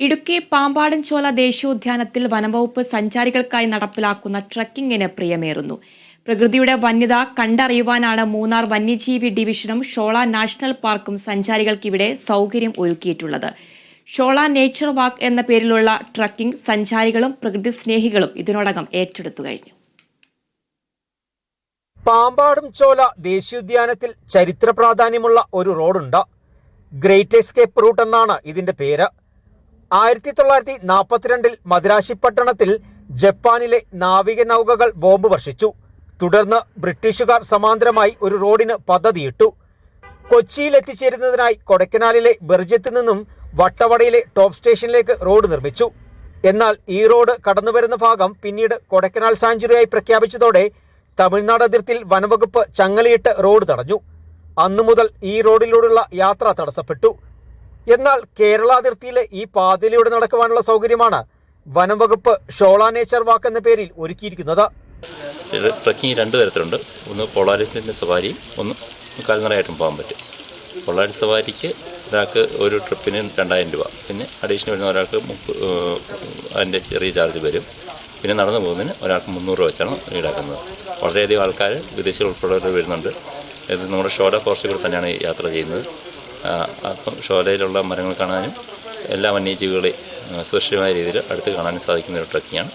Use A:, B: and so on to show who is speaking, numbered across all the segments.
A: ഇടുക്കി പാമ്പാടൻചോല ദേശീയോദ്യാനത്തിൽ വനംവകുപ്പ് സഞ്ചാരികൾക്കായി നടപ്പിലാക്കുന്ന ട്രക്കിങ്ങിന് പ്രിയമേറുന്നു. പ്രകൃതിയുടെ വന്യത കണ്ടറിയുവാനാണ് മൂന്നാർ വന്യജീവി ഡിവിഷനും ഷോള നാഷണൽ പാർക്കും സഞ്ചാരികൾക്കിവിടെ സൗകര്യം ഒരുക്കിയിട്ടുള്ളത്. ഷോള നേച്ചർ വാക്ക് എന്ന പേരിലുള്ള ട്രക്കിംഗ് സഞ്ചാരികളും പ്രകൃതി സ്നേഹികളും ഇതിനോടകം ഏറ്റെടുത്തു കഴിഞ്ഞു.
B: പാമ്പാടും ചോല ദേശീയോദ്യാനത്തിൽ ചരിത്ര പ്രാധാന്യമുള്ള ഒരു റോഡുണ്ട്. ഗ്രേറ്റ് എസ്കേപ്പ് റൂട്ട് എന്നാണ് ഇതിന്റെ പേര്. ആയിരത്തി തൊള്ളായിരത്തി നാൽപ്പത്തിരണ്ടിൽ മദ്രാശി പട്ടണത്തിൽ ജപ്പാനിലെ നാവിക നൗകകൾ ബോംബ് വർഷിച്ചു. തുടർന്ന് ബ്രിട്ടീഷുകാർ സമാന്തരമായി ഒരു റോഡിന് പദ്ധതിയിട്ടു. കൊച്ചിയിൽ എത്തിച്ചേരുന്നതിനായി കൊടക്കനാലിലെ ബെർജത്ത് നിന്നും വട്ടവടയിലെ ടോപ്പ് സ്റ്റേഷനിലേക്ക് റോഡ് നിർമ്മിച്ചു. എന്നാൽ ഈ റോഡ് കടന്നുവരുന്ന ഭാഗം പിന്നീട് കൊടക്കനാൽ സാഞ്ചുറിയായി പ്രഖ്യാപിച്ചതോടെ തമിഴ്നാട് അതിർത്തിയിൽ വനവകുപ്പ് ചങ്ങലയിട്ട് റോഡ് തടഞ്ഞു. അന്നു മുതൽ ഈ റോഡിലൂടെയുള്ള യാത്ര തടസ്സപ്പെട്ടു. എന്നാൽ കേരള അതിർത്തിയിലെ ഈ പാതയിലൂടെ നടക്കുവാനുള്ള സൗകര്യമാണ് വനംവകുപ്പ് ഷോള നേച്ചർ വാക്ക് എന്ന പേരിൽ ഒരുക്കിയിരിക്കുന്നത്.
C: ട്രക്കിംഗ് രണ്ട് തരത്തിലുണ്ട്. ഒന്ന് പൊളാരിസിന്റെ സവാരിയും ഒന്ന് കാൽനടയായിട്ടും പോകാൻ പറ്റും. പൊള്ളാരി സവാരിക്ക് ഒരാൾക്ക് ഒരു ട്രിപ്പിന് രണ്ടായിരം രൂപ. പിന്നെ അഡീഷണൽ വരുന്ന ഒരാൾക്ക് അതിന്റെ ചെറിയ ചാർജ് വരും. പിന്നെ നടന്നു പോകുന്നതിന് ഒരാൾക്ക് മുന്നൂറ് രൂപ വെച്ചാണ് ഈടാക്കുന്നത്. വളരെയധികം ആൾക്കാർ വിദേശികൾ ഉൾപ്പെടെ വരുന്നുണ്ട്. ഇത് നമ്മുടെ ഷോഡ ഫോറസ്റ്റ് കൂടെ തന്നെയാണ് യാത്ര ചെയ്യുന്നത്. അപ്പം ഷോലയിലുള്ള മരങ്ങൾ കാണാനും എല്ലാ വന്യജീവികളെ സുരക്ഷിതമായ രീതിയിൽ അടുത്ത് കാണാനും സാധിക്കുന്ന ഒരു ട്രക്കിങ്ങാണ്.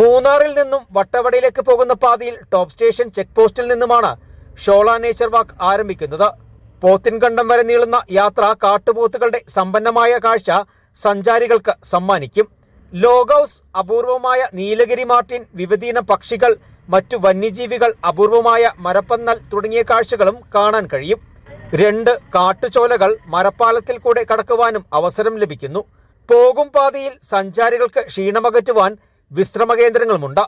B: മൂന്നാറിൽ നിന്നും വട്ടവടയിലേക്ക് പോകുന്ന പാതയിൽ ടോപ്പ് സ്റ്റേഷൻ ചെക്ക് പോസ്റ്റിൽ നിന്നുമാണ് ഷോള നേച്ചർ വാക്ക് ആരംഭിക്കുന്നത്. പോത്തിൻകണ്ടം വരെ നീളുന്ന യാത്ര കാട്ടുപോത്തുകളുടെ സമ്പന്നമായ കാഴ്ച സഞ്ചാരികൾക്ക് സമ്മാനിക്കും. ലോഗ് ഹൗസ് അപൂർവമായ നീലഗിരി മാർട്ടിൻ വിവിധീന പക്ഷികൾ മറ്റു വന്യജീവികൾ അപൂർവമായ മരപ്പന്നൽ തുടങ്ങിയ കാഴ്ചകളും കാണാൻ കഴിയും. രണ്ട് കാട്ടുചോലകൾ മരപ്പാലത്തിൽ കൂടെ കടക്കുവാനും അവസരം ലഭിക്കുന്നു. പോകും പാതയിൽ സഞ്ചാരികൾക്ക് ക്ഷീണമകറ്റുവാൻ വിശ്രമ കേന്ദ്രങ്ങളുമുണ്ട്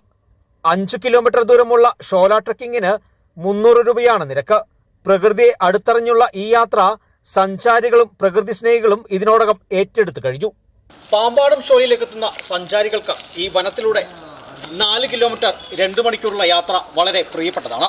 B: അഞ്ചു കിലോമീറ്റർ ദൂരമുള്ള ഷോല ട്രക്കിങ്ങിന് മുന്നൂറ് രൂപയാണ് നിരക്ക്. പ്രകൃതിയെ അടുത്തറിഞ്ഞുള്ള ഈ യാത്ര സഞ്ചാരികളും പ്രകൃതി സ്നേഹികളും ഇതിനോടകം ഏറ്റെടുത്തു കഴിഞ്ഞു. പാമ്പാടും ഷോയിലേക്ക് എത്തുന്ന സഞ്ചാരികൾക്ക് ഈ വനത്തിലൂടെ നാല് കിലോമീറ്റർ രണ്ട് മണിക്കൂറുള്ള യാത്ര വളരെ പ്രിയപ്പെട്ടതാണ്.